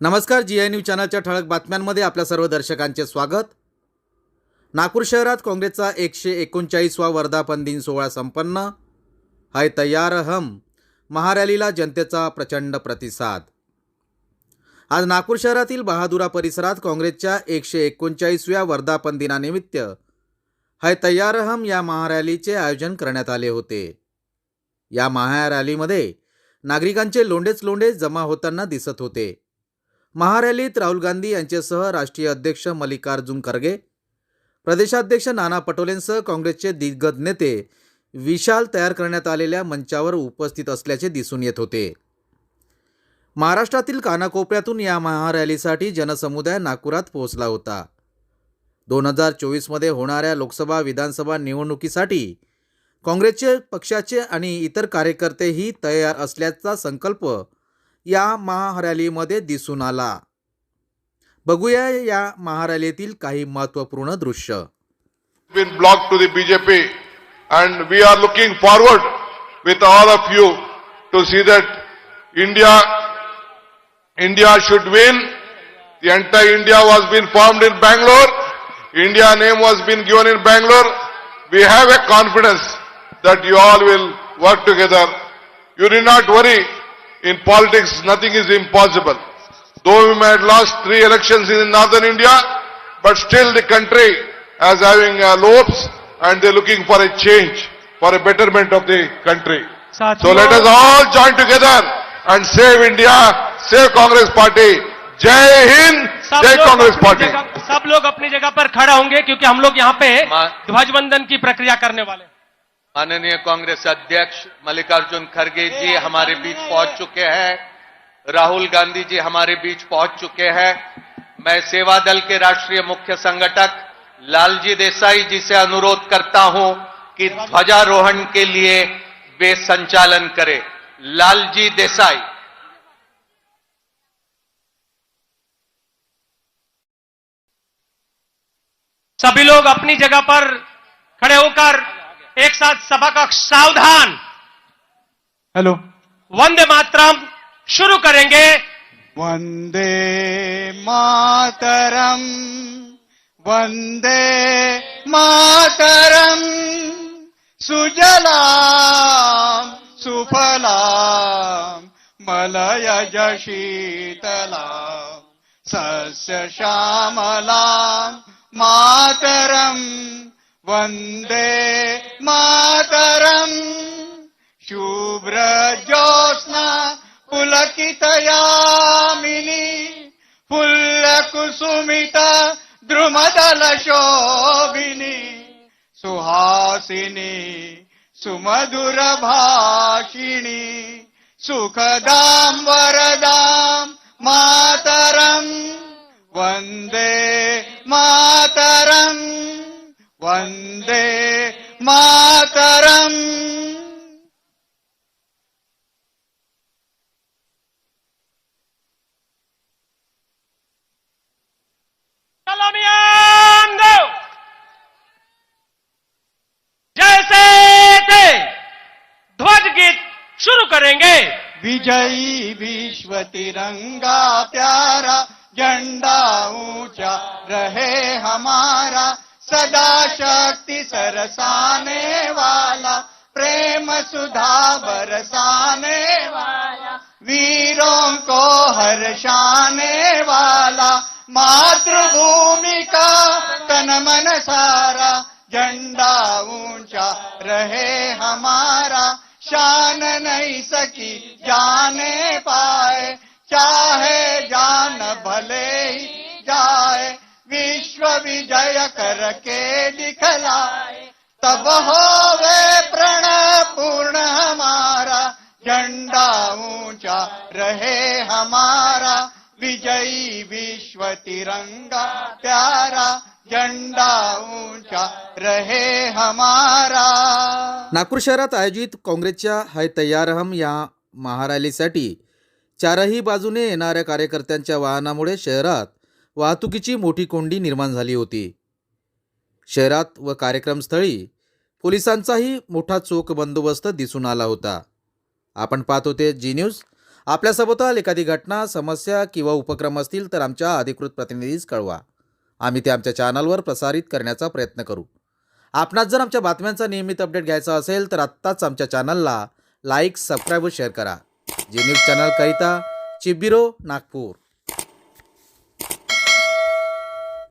नमस्कार जी I news चॅनलच्या ठळक बातम्यांमध्ये आपल्या सर्व दर्शकांचे स्वागत. नागपूर शहरात काँग्रेसचा एकशे एकोणचाळीसवा वर्धापन दिन सोहळा संपन्न. हाय तयार हम महारॅलीला जनतेचा प्रचंड प्रतिसाद. आज नागपूर शहरातील बहादुरा परिसरात काँग्रेसच्या एकशे एकोणचाळीसव्या वर्धापन दिनानिमित्त हाय तयार हम या महारॅलीचे आयोजन करण्यात आले होते. या महारॅलीमध्ये नागरिकांचे लोंडेच लोंडे जमा होताना दिसत होते. महारॅलीत राहुल गांधी यांच्यासह राष्ट्रीय अध्यक्ष मल्लिकार्जुन खरगे प्रदेशाध्यक्ष नाना पटोलेंसह काँग्रेसचे दिग्गज नेते विशाल तयार करण्यात आलेल्या मंचावर उपस्थित असल्याचे दिसून येत होते. महाराष्ट्रातील कानाकोपऱ्यातून या महारॅलीसाठी जनसमुदाय नागपुरात पोहोचला होता. दोन हजार चोवीसमध्ये होणाऱ्या लोकसभा विधानसभा निवडणुकीसाठी काँग्रेसचे पक्षाचे आणि इतर कार्यकर्तेही तयार असल्याचा संकल्प या महारॅलीमध्ये दिसून आला. बघूया या महारॅलीतील काही महत्त्वपूर्ण दृश्य. Win block to the BJP and we are looking forward with all of you to see that India India should win the entire India was been form in Bangalore India name was been given in Bangalore we have a confidence that you all will work together you do not worry In politics, nothing is impossible. Though we might have lost three elections in northern India, but still the country is having uh, lopes and they're looking for a change, for a betterment of the country. So साथियों let us all join together and save India, save Congress Party. Jai Hind, sub Jai लोग Congress अपनी Party. जगह- सब लोग अपनी जगह पर खड़ा होंगे क्योंकि हम लोग यहाँ पे मा- ध्वजवंदन की प्रक्रिया करने वाले हैं। माननीय कांग्रेस अध्यक्ष मल्लिकार्जुन खड़गे जी हमारे बीच पहुँच चुके हैं। राहुल गांधी जी हमारे बीच पहुँच चुके हैं। मैं सेवा दल के राष्ट्रीय मुख्य संगठक लालजी देसाई जी से अनुरोध करता हूँ कि ध्वजारोहण के लिए वे संचालन करें। लालजी देसाई। सभी लोग अपनी जगह पर खड़े होकर एक साथ सभा का सावधान। हेलो वंदे मातरम शुरू करेंगे। वंदे मातरम् वंदे मातरम्। सुजलाम् सुफलाम् मलयज शीतलाम् सस्य श्यामलाम् मातरम। वंदे मातरम् शुभ्रज्योत्स्ना पुलकितयामिनी फुल्लकुसुमित द्रुमदलशोभिनी सुहासिनी सुमधुरभाषिणी सुखदाम् वरदाम् मातरम् वन्दे मातरम् वन्दे मातरम् दो जैसे थे ध्वज गीत शुरू करेंगे। विजयी विश्व तिरंगा प्यारा झंडा ऊँचा रहे हमारा। सदा शक्ति सरसाने वाला प्रेम सुधा बरसाने वाला वीरों को हर्षाने वाला मातृभूमि का तन मन सारा झंडा ऊंचा रहे हमारा शान नहीं सकी जाने पाए चाहे जान भले ही विजय करके दिखलाए तब होवे प्रण पूर्ण हमारा। झंडा ऊंचा रहे हमारा। विजयी विश्व तिरंगा प्यारा। झंडा ऊंचा रहे हमारा। नागपूर शहरात आयोजित काँग्रेसच्या हाय तयार हम या महारॅलीसाठी चारही बाजूने येणाऱ्या कार्यकर्त्यांच्या वाहनामुळे शहरात वाहतुकीची मोठी कोंडी निर्माण झाली होती. शहरात व कार्यक्रमस्थळी पोलिसांचाही मोठा चोख बंदोबस्त दिसून आला होता. आपण पाहत होते जी न्यूज. आपल्या एखादी घटना समस्या किंवा उपक्रम असतील तर आमच्या अधिकृत प्रतिनिधीस कळवा. आम्ही ते आमच्या चॅनलवर प्रसारित करण्याचा प्रयत्न करू. आपणास जर आमच्या बातम्यांचा नियमित अपडेट घ्यायचा असेल तर आत्ताच आमच्या चॅनलला लाईक सबस्क्राईब व शेअर करा. जी न्यूज चॅनलकरिता चिबिरो नागपूर.